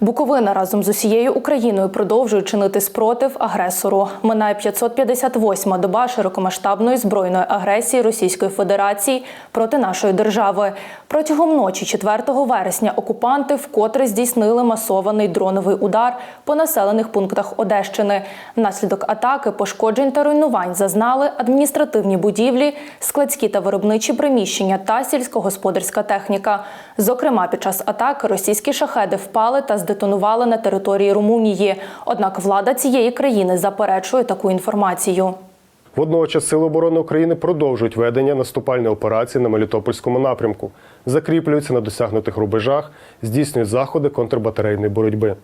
Буковина разом з усією Україною продовжує чинити спротив агресору. Минає 558-ма доба широкомасштабної збройної агресії Російської Федерації проти нашої держави. Протягом ночі 4 вересня окупанти вкотре здійснили масований дроновий удар по населених пунктах Одещини. Внаслідок атаки пошкоджень та руйнувань зазнали адміністративні будівлі, складські та виробничі приміщення та сільськогосподарська техніка. Зокрема, під час атаки російські шахеди впали та здетонували на території Румунії. Однак влада цієї країни заперечує таку інформацію. Водночас Сили оборони України продовжують ведення наступальної операції на Мелітопольському напрямку, закріплюються на досягнутих рубежах, здійснюють заходи контрбатарейної боротьби.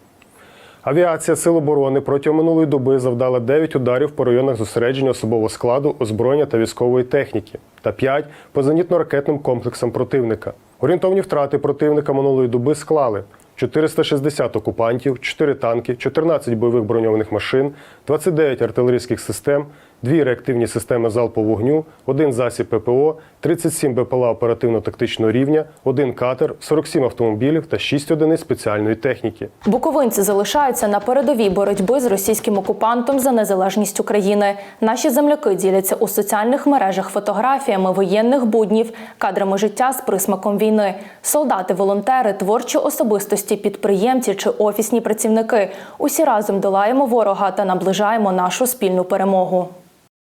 Авіація Сил оборони протягом минулої доби завдала 9 ударів по районах зосередження особового складу, озброєння та військової техніки та 5 по зенітно-ракетним комплексам противника. Орієнтовні втрати противника минулої доби склали 460 окупантів, 4 танки, 14 бойових броньованих машин, 29 артилерійських систем, 2 реактивні системи залпового вогню, 1 засіб ППО, 37 БПЛА оперативно-тактичного рівня, 1 катер, 47 автомобілів та 6 одиниць спеціальної техніки. Буковинці залишаються на передовій боротьби з російським окупантом за незалежність України. Наші земляки діляться у соціальних мережах фотографіями воєнних буднів, кадрами життя з присмаком війни. Солдати, волонтери, творчі особистості, підприємці чи офісні працівники. Усі разом долаємо ворога та наближаємо нашу спільну перемогу.